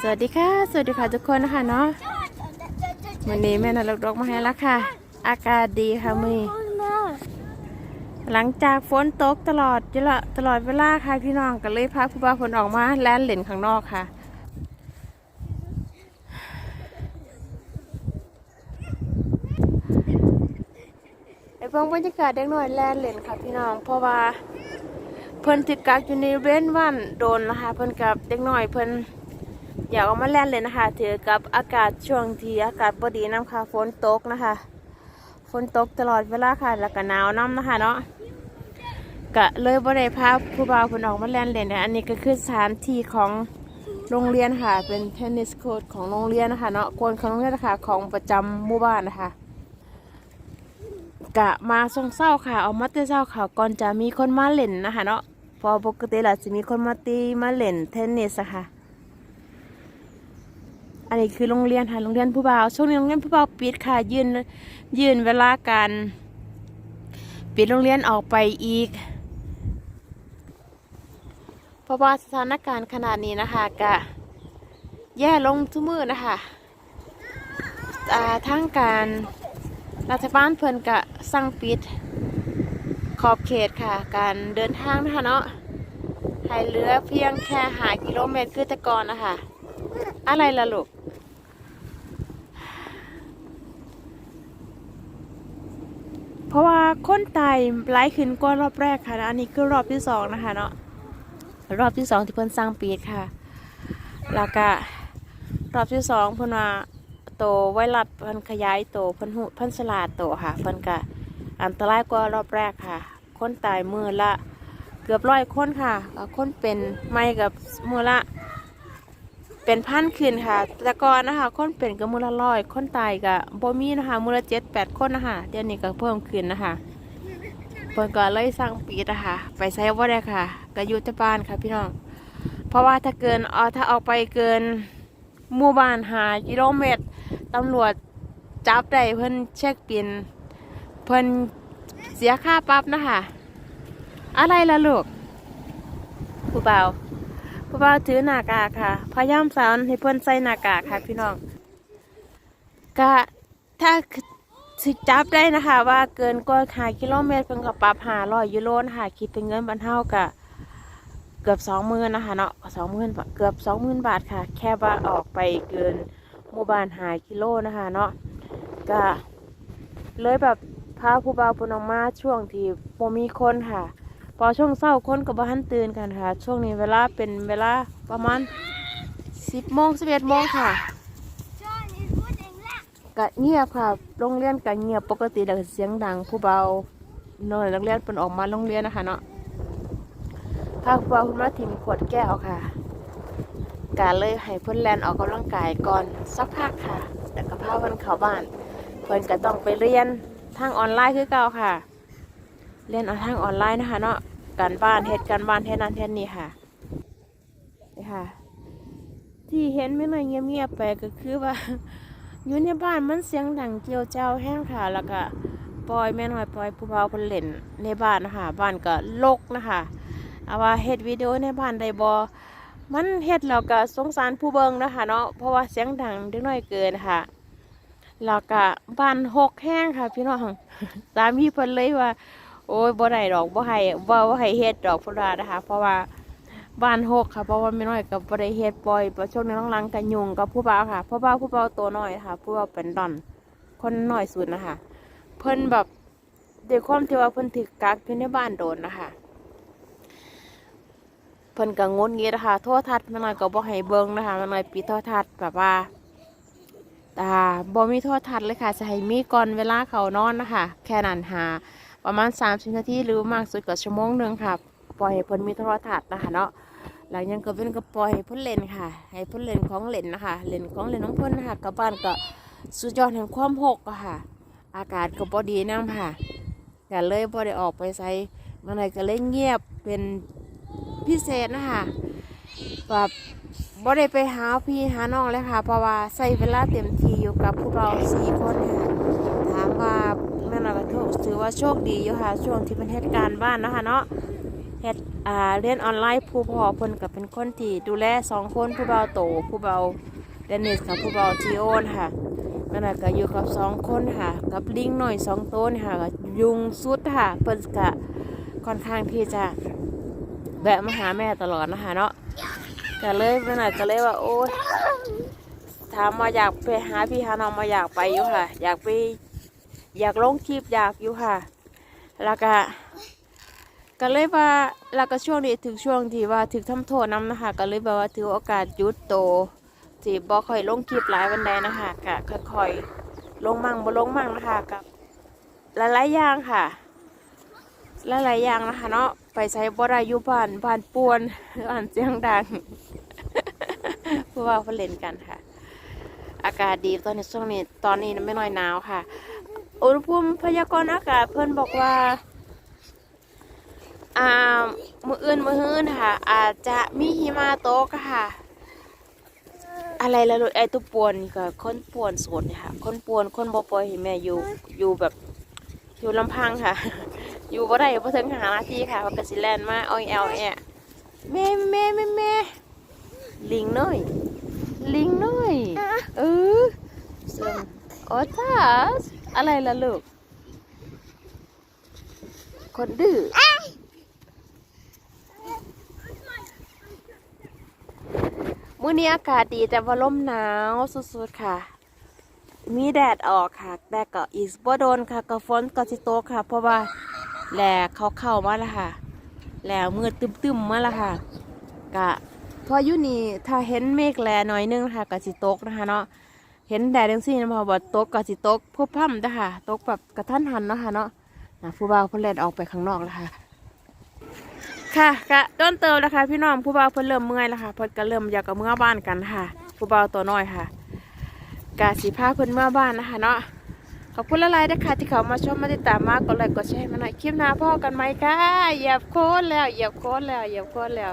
สวัสดีค่ะ สวัสดีค่ะทุกคนนะคะเนาะวันนี้แม่นรกดอกมาให้แล้วค่ะ อากาศดีค่ะมือหลังจากฝนตกตลอดเวลาตลอดเวลาค่ะพี่น้องก็เลยพาผู้บ่าวฝนออกมาแล่นเล่นข้างนอกค่ะไอ้เพิ่งบรรยากาศเด็กน้อยแล่นเล่นค่ะพี่น้องเพราะว่าเพิ่นติดกักอยู่ในเว้นวันโดนนะคะเพิ่นกับเด็กน้อยเพิ่น อยากออกมาแล่นเลยนะคะถือกับอากาศช่วงที่อากาศบดีน้ำค่ะฝนตกนะคะฝนตกตลอดเวลาค่ะแล้วก็หนาวน้ำนะคะเนาะก็เลยบ่ได้พาผู้บ่าวเพิ่นออกมาแล่นเล่นนะอันนี้ก็คือสถานที่ของโรงเรียนค่ะ เป็นเทนนิสโคร์ตของโรงเรียนนะคะเนาะกวนของโรงเรียนนะคะของประจำหมู่บ้านนะคะกะมาส่งเศร้าค่ะเอามาเตเศร้าค่ะก่อนจะมีคนมาเล่นนะคะเนาะพอปกติแล้วจะมีคนมาตีมาเล่นเทนนิสอะค่ะ อันนี้คือโรงเรียนค่ะโรงเรียนผู้บ่าวช่วงนี้โรงเรียนผู้บ่าวปิดค่ะยืนยืนเวลาการปิดโรงเรียนออกไปอีก เพราะว่าสถานการณ์ขนาดนี้นะคะกะแย่ลงทุกมือนะคะทั้งการรัฐบาลเพิ่นกะสั่งปิดขอบเขตค่ะ การเดินทางนะคะเนาะให้เหลือเพียงแค่หากิโลเมตรคือแต่ก่อนนะคะอะไรล่ะลูก เพราะว่าคนตายไล่ขึ้นกว่ารอบแรกค่ะนะอันนี้คือรอบที่สองนะคะเนาะรอบที่สองที่เพิ่นสร้างปิดค่ะ แล้วก็รอบที่สองเพิ่นว่าโตไวรัสเพิ่นขยายโตเพิ่นหุเพิ่นฉลาดโตค่ะเพิ่นก็อันตรายกว่ารอบแรกค่ะ คนตายมือละเกือบร้อยคนค่ะคนเป็นไม่กับมือละ เป็นพันขึ้นค่ะ แต่ก่อนนะคะ คนเป็นกับมือละร้อยคนตายกับบ่มีนะคะมือละเจ็ดแปดคนนะคะเดี๋ยวนี้ก็เพิ่มขึ้นนะคะเพิ่นก็เลยสั่งปิดนะคะไปใช้ว่าได้ค่ะ ก็อยู่แต่บ้านค่ะพี่น้อง เพราะว่าถ้าเกินเอถ้าออกไปเกินหมู่บ้านหากิโลเมตรตำรวจจับได้เพิ่นเช็คปินเพิ่นเสียค่าปรับนะคะ อะไรล่ะลูกผู้เบา ผู้เบาถือหน้ากากค่ะ พยายามสอนให้เพิ่นใส่หน้ากากค่ะพี่น้องก็ถ้าสิจับได้นะคะ ว่าเกินกว่าหากิโลเมตรเพิ่นก็ปรับหาร้อยยูโรนะคะคิดเป็นเงินบรรเทากะเกือบสองหมื่นนะคะเนาะสองหมื่นเกือบสองหมื่นบาทค่ะ แค่ว่าออกไปเกินหมู่บ้านหากิโลนะคะ เนาะก็เลยแบบพาผู้บ่าวเพนออกมาช่วงที่โมมีคนค่ะ พอช่วงเศร้าคนก็บ่ทันตื่นกันค่ะ ช่วงนี้เวลาเป็นเวลาประมาณสิบโมงสิบเอ็ดโมงค่ะก็เงียบค่ะโรงเรียนก็เงียบปกติแล้วก็เสียงดังผู้เบาเนยนักเรียนเป็นออกมาโรงเรียนนะคะเนาะพาคุณพ่อคุณม่ทิมขวดแก้วค่ะกาเลยให้เพื่อนแลนออกกำลังกายก่อนสักพักค่ะแล้วก็พาเพื่อนเข้าบ้าน เพื่อนก็ต้องไปเรียนทางออนไลน์คือเก่าค่ะ เรียนเอาทางออนไลน์นะคะเนาะการบ้านเหตุการบ้านเท่นั้นเท่นี้ค่ะนี่ค่ะ ที่เห็นไม่น่อยเงียบๆไปก็คือว่าอยู่ในบ้านมันเสียงดังเจียวเจ้าแห้งค่ะ แล้วก็ปล่อยแม่น้อยปล่อยผู้เบาคนเล่นในบ้านนะคะบ้านก็รกนะคะเอาว่าเฮ็ดวิดีโอในบ้านได้บ่มันเฮ็ดแล้วก็สงสารผู้เบิงนะคะเนาะเพราะว่าเสียงดังเด็กน้อยเกินค่ะแล้วก็บ้านหกแห้งค่ะ พี่น้องสามีเพิ่นเลยว่า โอ้ยบ่ได้ดอกบ่ให้บ่บ่ให้เฮ็ดดอกพุ่นว่านะคะ เพราะว่าบ้านหกค่ะเพราะว่าไม่น้อยก็บ่ได้เฮ็ดปล่อยประช่วงนี้หลังๆก็ยุ่งกับผู้บ่าวค่ะเพราะว่าผู้บ่าวตัวน้อยค่ะผู้บ่าวเป็นดอน คนน้อยสุดนะคะ เพิ่นแบบด้วยความที่ว่าเพิ่นถูกกักอยู่ในบ้านโดนนะคะเพิ่นก็งดเงี้ยนะคะโทรทัศน์มันหน่อยก็บ่ให้เบิ่งนะคะมันหน่อยปิดโทรทัศน์แบบว่าตาบ่มีโทรทัศน์เลยค่ะจะให้มีก่อนเวลาเขานอนนะคะ แค่นั้นหา ประมาณ30นาทีหรือมากสุดก็ชั่วโมงหนึ่งค่ะ ปล่อยให้เพิ่นมีโทรทัศน์นะคะเนาะหลังยังก็เป็นก็ปล่อยให้เพิ่นเล่นค่ะ ให้เพิ่นเล่นของเล่นนะคะเล่นของเล่นของเพิ่นนะคะกับบ้านก็สุดยอดแห่งความหกค่ะ อากาศก็บ่ดีนำค่ะก็เลยบ่ได้ออกไปไสมันเลยก็เลยเงียบเป็นพิเศษนะคะแบบบ่ได้ไปหาพี่หาน้องเลยค่ะ เพราะว่าใส่เวลาเต็มที่อยู่กับพวกเราสี่คนค่ะถามว่า แม่นอยก็ถือว่าโชคดีอยู่ค่ะช่วงที่เป็นเหตุการณ์บ้านเนาะคะเนาะเหฮ็ดอ่าเรียนออนไลน์ผู้พ่อเพิ่นก็เป็นคนที่ดูแลสองคนผู้เบาโตผู้เบาเดนนิสกับผู้เบาจีโอนค่ะนั่นน่ะก็อยู่กับสองคนค่ะ กับลิงหน่อยสองตัวนี่ค่ะก็ยุงสุดค่ะเพิ่นก็ค่อนข้างที่จะแวะมาหาแม่ตลอดนะคะเนาะก็เลยนั่นน่ะก็เลยว่าโอ้ยถามมาอยากไปหาพี่หาน้องมาอยากไปอยู่ค่ะ อยากไป อยากลงคลิปอยากอยู่ค่ะ แล้วก็ก็เลยว่าแล้วก็ช่วงนี้ถึงช่วงที่ว่าถึงทำโทษน้ำนะคะ ก็เลยแบบว่าถือโอกาสยุดโตที่บ่ค่อยลงคลิปหลายวันใดนะคะก็ค่อยๆลงมั่งบ่ลงมั่งนะคะกับหลายๆอย่างค่ะหลายๆอย่างนะคะ เนาะไปใช้บ่ได้ยู่บ้านบ้านป่วนบ้านเสียงดังเพราะว่าเขาเล่นกันค่ะ อากาศดีตอนนี้ช่วงนี้ตอนนี้ไม่น้อยหนาวค่ะ อุณหภูมิพยากรณ์อากาศเพิ่นบอกว่าอ่ามืออื่นมือฮื้นค่ะ อาจจะมีหิมะตกค่ะ อะไรละลูกไอตัวปวนนี่ก็คนปวนสดเนี่ยค่ะ คนปวนคนบ่ปล่อยให้แม่อยู่อยู่แบบอยู่ลำพังค่ะ อยู่บ่ได้บ่ถึงหาหน้าที่ค่ะเพราะกสิแลนมาอ้อยแอลแอแม่แม่แม่แม่ลิงน้อย ลิงน้อย เออซึ่งโอทัส อะไรล่ะลูก คนดื้อมื้อนี้อากาศดีแต่ว่าลมหนาวสุดๆค่ะ มีแดดออกค่ะ แต่ก็อีกบ่โดนค่ะก็ฝนก็สิโตค่ะ เพราะว่าแหล่เขาเข้ามาแล้วค่ะ แล้วมืดตึมๆมาแล้วค่ะกะพออยู่นี่ถ้าเห็นเมฆแลหน่อยนึงนะคะก็สิตกนะคะเนาะ เห็นแดดจังซี่นะพอบ่ตกก็สิตกพวบพร่ำนะคะตกแบบกระทันหันเนาะค่ะเนาะนะผู้บ่าวเพิ่นแล่นออกไปข้างนอกแล้วค่ะ ค่ะกะต้นเติมแล้วค่ะพี่น้องผู้บ่าวเพิ่นเริ่มเมื่อยแล้วค่ะเพิ่นก็เริ่มอยากกับเมื่อบ้านกันค่ะ ผู้บ่าวตัวน้อยค่ะกะสิพาเพิ่นเมื่อบ้านนะคะเนาะขอบคุณละลายนะคะที่เขามาชมมาติดตามมากกดไลค์กดแชร์มาหน่อยคลิปหน้าพ่อกันไหมค่ะเหยียบโค้ดแล้วเหยียบโค้ดแล้วเหยียบโค้ดแล้ว